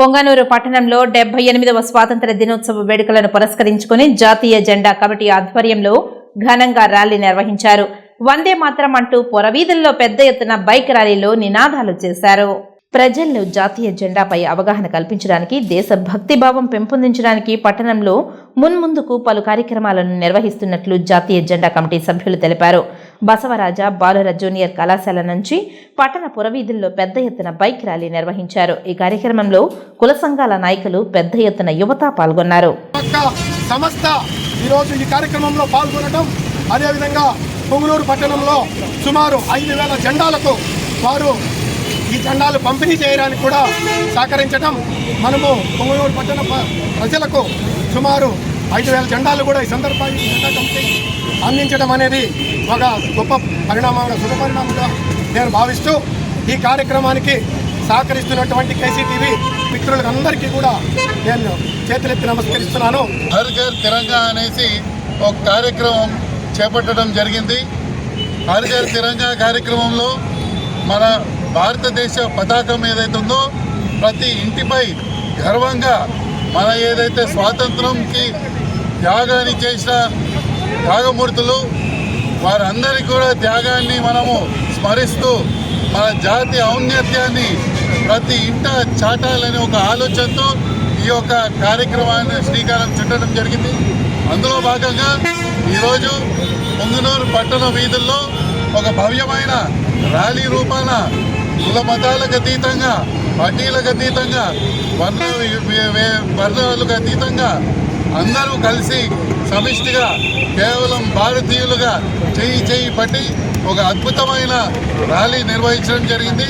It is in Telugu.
పొంగనూరు పట్టణంలో డెబ్బై ఎనిమిదవ స్వాతంత్ర దినోత్సవ వేడుకలను పురస్కరించుకుని జాతీయ జెండా కమిటీ ఆధ్వర్యంలో ఘనంగా ర్యాలీ నిర్వహించారు. వందే మాత్రం అంటూ పొరవీధుల్లో పెద్ద ఎత్తున బైక్ ర్యాలీలో నినాదాలు చేశారు. ప్రజల్లో జాతీయ జెండాపై అవగాహన కల్పించడానికి దేశ భక్తిభావం పెంపొందించడానికి పట్టణంలో మున్ముందుకు పలు కార్యక్రమాలను నిర్వహిస్తున్నట్లు జాతీయ జెండా కమిటీ సభ్యులు తెలిపారు. బసవరాజ బాలుర జూనియర్ కళాశాల నుంచి పట్టణ పురవీధుల్లో పెద్ద ఎత్తున బైక్ ర్యాలీ నిర్వహించారు. ఈ కార్యక్రమంలో కుల సంఘాల నాయకులు పెద్ద ఎత్తున యువత పాల్గొన్నారు. సంస్థ ఈరోజు ఈ కార్యక్రమంలో పాల్గొనడం అదేవిధంగా పొంగులూరు పట్టణంలో సుమారు ఐదు వేల జెండాలకు వారు ఈ జెండాలు పంపిణీ చేయడానికి కూడా సహకరించడం మనము పొంగులూరు పట్టణ ప్రజలకు సుమారు ఐదు వేల జెండాలు కూడా ఈ సందర్భాన్ని జెండా కమిటీ అందించడం అనేది ఒక గొప్ప పరిణామంగా శుభ పరిణామంగా నేను భావిస్తూ ఈ కార్యక్రమానికి సహకరిస్తున్నటువంటి కేసీటీవీ మిత్రులందరికీ కూడా నేను చేతులెత్తి నమస్కరిస్తున్నాను. హర్ ఘర్ తిరంగా అనేసి ఒక కార్యక్రమం చేపట్టడం జరిగింది. హర్ ఘర్ తిరంగా కార్యక్రమంలో మన భారతదేశ పతాకం ఏదైతే ఉందో ప్రతి ఇంటిపై గర్వంగా మన ఏదైతే స్వాతంత్రంకి త్యాగాన్ని చేసిన త్యాగమూర్తులు వారందరి కూడా త్యాగాన్ని మనము స్మరిస్తూ మన జాతి ఔన్నత్యాన్ని ప్రతి ఇంట చాటాలనే ఒక ఆలోచనతో ఈ యొక్క కార్యక్రమాన్ని శ్రీకారం చుట్టడం జరిగింది. అందులో భాగంగా ఈరోజు పొంగునూరు పట్టణ వీధుల్లో ఒక భవ్యమైన ర్యాలీ రూపాన కుల మతాలకు అతీతంగా పార్టీలకు అతీతంగా వర్ణ వే- వర్ణాలకు అతీతంగా అందరూ కలిసి సమిష్టిగా కేవలం భారతీయులుగా చేయి చేయి పట్టి ఒక అద్భుతమైన ర్యాలీ నిర్వహించడం జరిగింది.